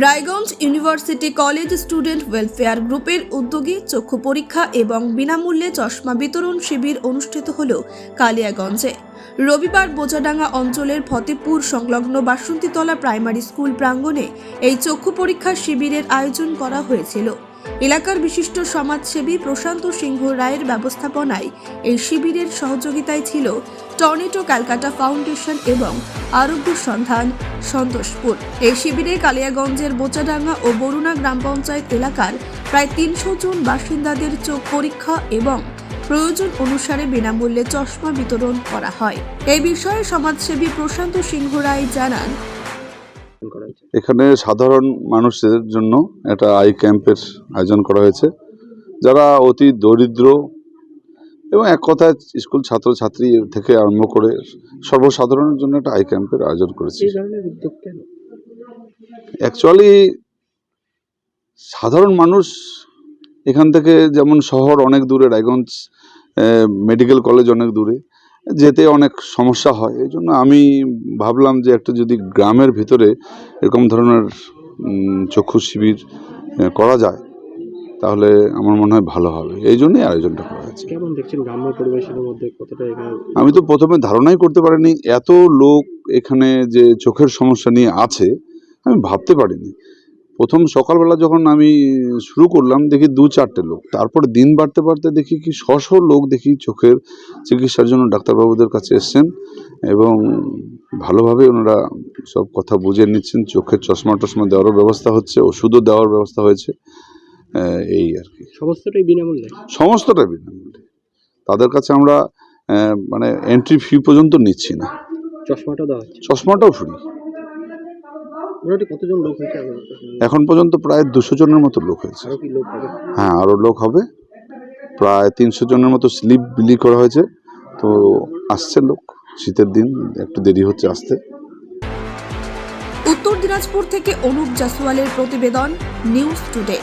Raiganj university college student welfare গ্রুপের উদ্যোগে চক্ষু পরীক্ষা এবং বিনামূল্যে চশমা বিতরণ শিবির অনুষ্ঠিত হল কালিয়াগঞ্জে। রবিবার বোচাডাঙ্গা অঞ্চলের ফতেপুর সংলগ্ন বাসন্তীতলা প্রাইমারি স্কুল প্রাঙ্গণে এই চক্ষু পরীক্ষা শিবিরের আয়োজন করা হয়েছিল। এলাকার বিশিষ্ট সমাজসেবী প্রশান্ত সিংহ রায়ের ব্যবস্থাপনায় এই শিবিরের সহযোগিতায় ছিল টর্নেটো ক্যালকাটা ফাউন্ডেশন এবং আরোগ্য সন্ধান সন্তোষপুর। এই শিবিরে কালিয়াগঞ্জের বোচাডাঙ্গা ও বরুণা গ্রাম পঞ্চায়েত এলাকার প্রায় তিনশো জন বাসিন্দাদের চোখ পরীক্ষা এবং প্রয়োজন অনুসারে বিনামূল্যে চশমা বিতরণ করা হয়। এই বিষয়ে সমাজসেবী প্রশান্ত সিংহ রায় জানান করা হয়েছে। এখানে সাধারণ মানুষের জন্য একটা আই ক্যাম্পের আয়োজন করা হয়েছে যারা অতি দরিদ্র এবং এক কথায় স্কুল ছাত্রছাত্রী থেকে আরম্ভ করে সর্বসাধারণের জন্য একটা আই ক্যাম্পের আয়োজন করেছি। অ্যাকচুয়ালি সাধারণ মানুষ এখান থেকে যেমন শহর অনেক দূরে রায়গঞ্জ মেডিকেল কলেজ অনেক দূরে যেতে অনেক সমস্যা হয়। এই জন্য আমি ভাবলাম যে একটা যদি গ্রামের ভিতরে এরকম ধরনের চক্ষু শিবির করা যায় তাহলে আমার মনে হয় ভালো হবে। এই জন্যই আয়োজনটা করা হয়েছে। কেমন দেখছেন গ্রাম্য পরিবেশের মধ্যে কতটা আমি তো প্রথমে ধারণাই করতে পারিনি এত লোক এখানে যে চোখের সমস্যা নিয়ে আছে আমি ভাবতে পারিনি। প্রথম সকালবেলা যখন আমি শুরু করলাম দেখি দু চারটে লোক। তারপর দিন বাড়তে বাড়তে দেখি কি শ শ লোক দেখি চোখের চিকিৎসার জন্য ডাক্তারবাবুদের কাছে এসছেন এবং ভালোভাবে ওনারা সব কথা বুঝে নিচ্ছেন। চোখের চশমা টশমা দেওয়ারও ব্যবস্থা হচ্ছে ওষুধও দেওয়ার ব্যবস্থা হয়েছে। এই আর কি। সমস্তটাই বিনামূল্যে? সমস্তটাই বিনামূল্যে। তাদের কাছে আমরা মানে এন্ট্রি ফি পর্যন্ত নিচ্ছি না। চশমাটা দেওয়া হচ্ছে? চশমাটাও ফ্রি কতজন লোক হয়েছে এখন পর্যন্ত প্রায় দুশো জনের মতো লোক হয়েছে। আরও কি লোক হবে? হ্যাঁ আরও লোক হবে। প্রায় তিনশো জনের মতো স্লিপ বিলি করা হয়েছে। তো আসছে লোক শীতের দিন একটু দেরি হচ্ছে আসতে। উত্তর দিনাজপুর থেকে অনুপ জাসওয়ালের প্রতিবেদন নিউজ টুডে।